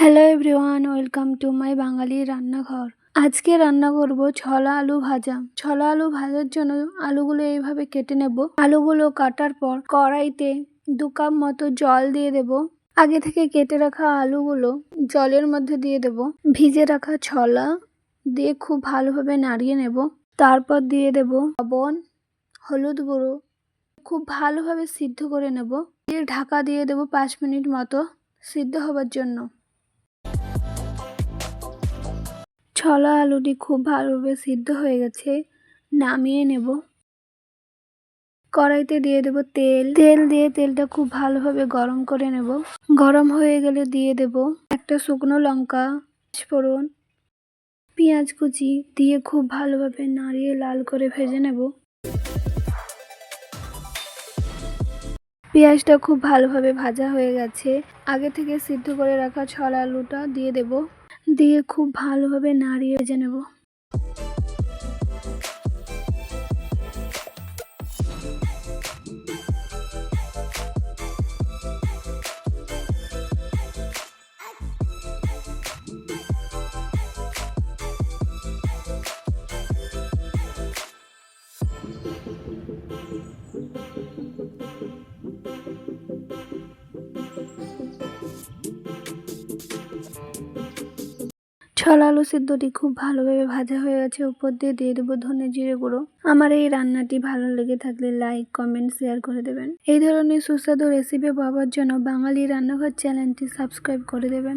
Hello everyone welcome to my Bangali রান্নাঘর আজকে রান্না করব ছলা আলু ভাজা। ছলা আলু ভাজার জন্য আলুগুলো এইভাবে কেটে নেব। আলুগুলো কাটার পর কড়াইতে দু কাপ মতো জল দিয়ে দেব। আগে থেকে কেটে রাখা আলুগুলো জলের মধ্যে দিয়ে দেব। ভিজে রাখা ছলা দিয়ে খুব ভালোভাবে নাড়িয়ে নেব। তারপর দিয়ে দেব লবণ, হলুদ গুঁড়ো। খুব ভালোভাবে সিদ্ধ করে নেব। দিয়ে ঢাকা দিয়ে দেব পাঁচ মিনিট মতো সিদ্ধ হবার জন্য। ছলা আলুটি খুব ভালোভাবে সিদ্ধ হয়ে গেছে, নামিয়ে নেব। কড়াইতে দিয়ে দেব তেল। তেল দিয়ে তেলটা খুব ভালোভাবে গরম করে নেব। গরম হয়ে গেলে দিয়ে দেব একটা শুকনো লঙ্কা ফোড়ন পেঁয়াজ কুচি দিয়ে খুব ভালোভাবে নাড়িয়ে লাল করে ভেজে নেব। পেঁয়াজটা খুব ভালোভাবে ভাজা হয়ে গেছে। আগে থেকে সিদ্ধ করে রাখা ছলা আলুটা দিয়ে দেব। দিয়ে খুব ভালোভাবে নাড়িয়ে ভেজে নেব। ছলা আলু সিদ্ধটি খুব ভালোভাবে ভাজা হয়ে গেছে। উপর দিয়ে দিয়ে দেবো ধনে জিরে গুঁড়ো। আমার এই রান্নাটি ভালো লেগে থাকলে লাইক, কমেন্ট, শেয়ার করে দেবেন। এই ধরনের সুস্বাদু রেসিপি পাওয়ার জন্য বাঙালি রান্নাঘর চ্যানেলটি সাবস্ক্রাইব করে দেবেন।